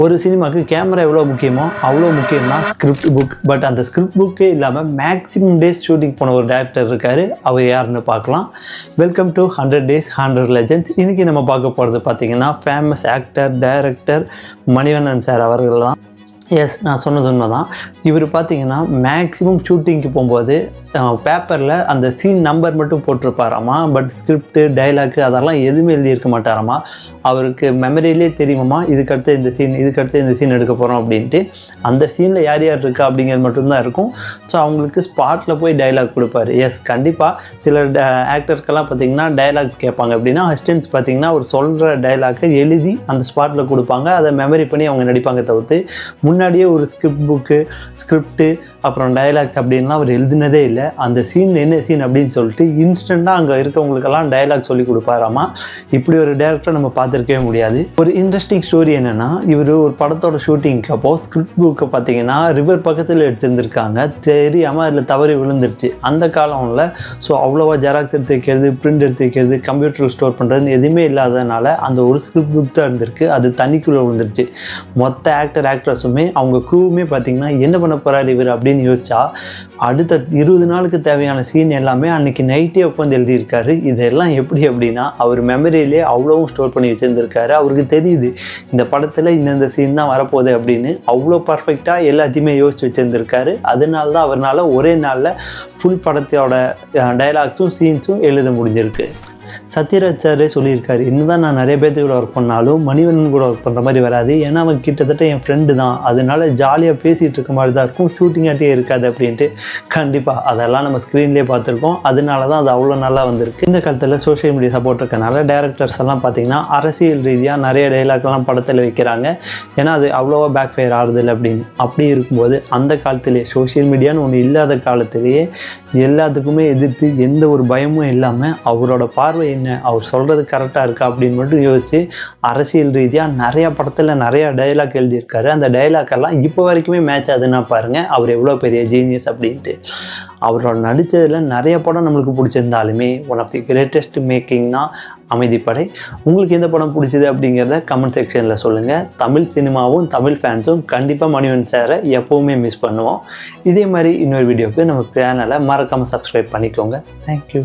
ஒரு சினிமாவுக்கு கேமரா எவ்வளோ முக்கியமோ அவ்வளோ முக்கியம்னா ஸ்கிரிப்ட் புக் பட் அந்த ஸ்கிரிப்ட் புக்கே இல்லாமல் மேக்ஸிமம் டேஸ் ஷூட்டிங் போன ஒரு டேரக்டர் இருக்கார். அவர் யாருன்னு பார்க்கலாம். Welcome to hundred days hundred legends இன்றைக்கி நம்ம பார்க்க போகிறது பார்த்திங்கன்னா famous actor director Manivannan sir அவர்கள் தான் எஸ் நான் சொன்னது உண்மை தான் இவர் பார்த்திங்கன்னா மேக்ஸிமம் ஷூட்டிங்க்கு போகும்போது பேப்பரில் அந்த சீன் நம்பர் மட்டும் போட்டிருப்பாராமா? பட் ஸ்கிரிப்ட் டைலாக்கு அதெல்லாம் எதுவுமே எழுதியிருக்க மாட்டாராமா? அவருக்கு மெமரியிலே தெரியுமா இதுக்கடுத்து இந்த சீன் இதுக்கடுத்து இந்த சீன் எடுக்க போகிறோம் அப்படின்ட்டு. அந்த சீனில் யார் யார் இருக்கா அப்படிங்கிறது மட்டும்தான் இருக்கும். ஸோ அவங்களுக்கு ஸ்பாட்டில் போய் டைலாக் கொடுப்பாரு. எஸ் கண்டிப்பாக சில ஆக்டருக்கெல்லாம் பார்த்தீங்கன்னா டைலாக் கேட்பாங்க. அப்படின்னா அசிஸ்டன்ஸ் பார்த்தீங்கன்னா ஒரு சொல்கிற டைலாக்கை எழுதி அந்த ஸ்பாட்டில் கொடுப்பாங்க. அதை மெமரி பண்ணி அவங்க நடிப்பாங்க தவிர்த்து. முன்னாடியே ஒரு ஸ்கிரிப்ட் புக்கு ஸ்கிரிப்ட்டு அப்புறம் டைலாக்ஸ் அப்படின்லாம் அவர் எழுதினதே இல்லை. அந்த சீன் என்ன சீன் அப்படின்னு சொல்லிட்டு இன்ஸ்டண்ட்டாக அங்கே இருக்கவங்களுக்கெல்லாம் டைலாக் சொல்லி கொடுப்பாராமா? இப்படி ஒரு டேரக்டரை நம்ம பார்த்துருக்கவே முடியாது. ஒரு இன்ட்ரெஸ்டிங் ஸ்டோரி என்னென்னா இவர் ஒரு படத்தோட ஷூட்டிங்க்கு அப்போது ஸ்கிரிப்ட் புக்கை பார்த்தீங்கன்னா ரிவர் பக்கத்தில் எடுத்திருந்திருக்காங்க. தெரியாமல் அதில் தவறி விழுந்துருச்சு. அந்த காலம்ல ஸோ அவ்வளோவா ஜெராக்ஸ் எடுத்து வைக்கிறது பிரிண்ட் எடுத்து வைக்கிறது கம்ப்யூட்டரில் ஸ்டோர் பண்ணுறதுன்னு எதுவுமே இல்லாததுனால அந்த ஒரு ஸ்கிரிப்ட் புக் தான் இருந்திருக்கு. அது தண்ணிக்குள்ளே விழுந்துருச்சு. மொத்த ஆக்டர் ஆக்ட்ரஸுமே அவங்க க்ரூவுமே பார்த்தீங்கன்னா என்ன பண்ண போகிறார் இவர் அப்படின்னு யோசிச்சா அடுத்த இருபது நாளுக்கு தேவையான சீன் எல்லாமே அன்றைக்கி நைட்டே உட்காந்து எழுதியிருக்காரு. இதெல்லாம் எப்படி அப்படின்னா அவர் மெமரியிலே அவ்வளோவும் ஸ்டோர் பண்ணி வச்சுருந்துருக்காரு. அவருக்கு தெரியுது இந்த படத்தில் இந்தந்த சீன் தான் வரப்போகுது அப்படின்னு. அவ்வளோ பர்ஃபெக்டாக எல்லாத்தையுமே யோசித்து வச்சுருந்துருக்காரு. அதனால தான் அவரால் ஒரே நாளில் ஃபுல் படத்தோட டைலாக்ஸும் சீன்ஸும் எழுத முடிஞ்சிருக்கு. சத்யராஜ் சாரே சொல்லியிருக்காரு. என்னதான் நான் நிறைய பேர்த்து கூட ஒர்க் பண்ணாலும் மணிவண்ணன் கூட ஒர்க் பண்ணுற மாதிரி வராது. ஏன்னா அவன் கிட்டத்தட்ட என் ஃப்ரெண்டு தான். அதனால ஜாலியாக பேசிகிட்டு இருக்க மாதிரி தான் இருக்கும். ஷூட்டிங்காட்டே இருக்காது அப்படின்ட்டு. கண்டிப்பாக அதெல்லாம் நம்ம ஸ்க்ரீன்லேயே பார்த்துருக்கோம். அதனால தான் அது அவ்வளோ நல்லா வந்திருக்கு. இந்த காலத்தில் சோஷியல் மீடியா சப்போர்ட் இருக்கனால டேரக்டர்ஸ் எல்லாம் பார்த்தீங்கன்னா அரசியல் ரீதியாக நிறைய டைலாக்லாம் படத்தில் வைக்கிறாங்க. ஏன்னா அது அவ்வளோவா பேக் ஃபயர் ஆறுதில்லை அப்படின்னு. அப்படி இருக்கும்போது அந்த காலத்திலேயே சோஷியல் மீடியான்னு ஒன்று இல்லாத காலத்திலேயே எல்லாத்துக்குமே எதிர்த்து எந்த ஒரு பயமும் இல்லாமல் அவரோட பார்வை என்ன? அவர் சொல்கிறது கரெக்டாக இருக்கா அப்படின்னு மட்டும் யோசித்து அரசியல் ரீதியாக நிறையா படத்தில் நிறையா டைலாக் எழுதியிருக்காரு. அந்த டைலாக் எல்லாம் இப்போ வரைக்குமே மேட்ச் ஆகுதுன்னா பாருங்கள் அவர் எவ்வளோ பெரிய ஜீனியஸ் அப்படின்ட்டு. அவரோட நடித்ததில் நிறைய படம் நம்மளுக்கு பிடிச்சிருந்தாலுமே ஒன் ஆஃப் தி கிரேட்டஸ்ட் மேக்கிங்னா அமைதிப்படை உங்களுக்கு எந்த படம் பிடிச்சது அப்படிங்கிறத கமெண்ட் செக்ஷனில் சொல்லுங்கள் தமிழ் சினிமாவும் தமிழ் ஃபேன்ஸும் கண்டிப்பாக மணிவன் சாரை எப்போவுமே மிஸ் பண்ணுவோம். இதே மாதிரி இன்னொரு வீடியோவுக்கு நம்ம சேனலை மறக்காமல் சப்ஸ்கிரைப் பண்ணிக்கோங்க. தேங்க்யூ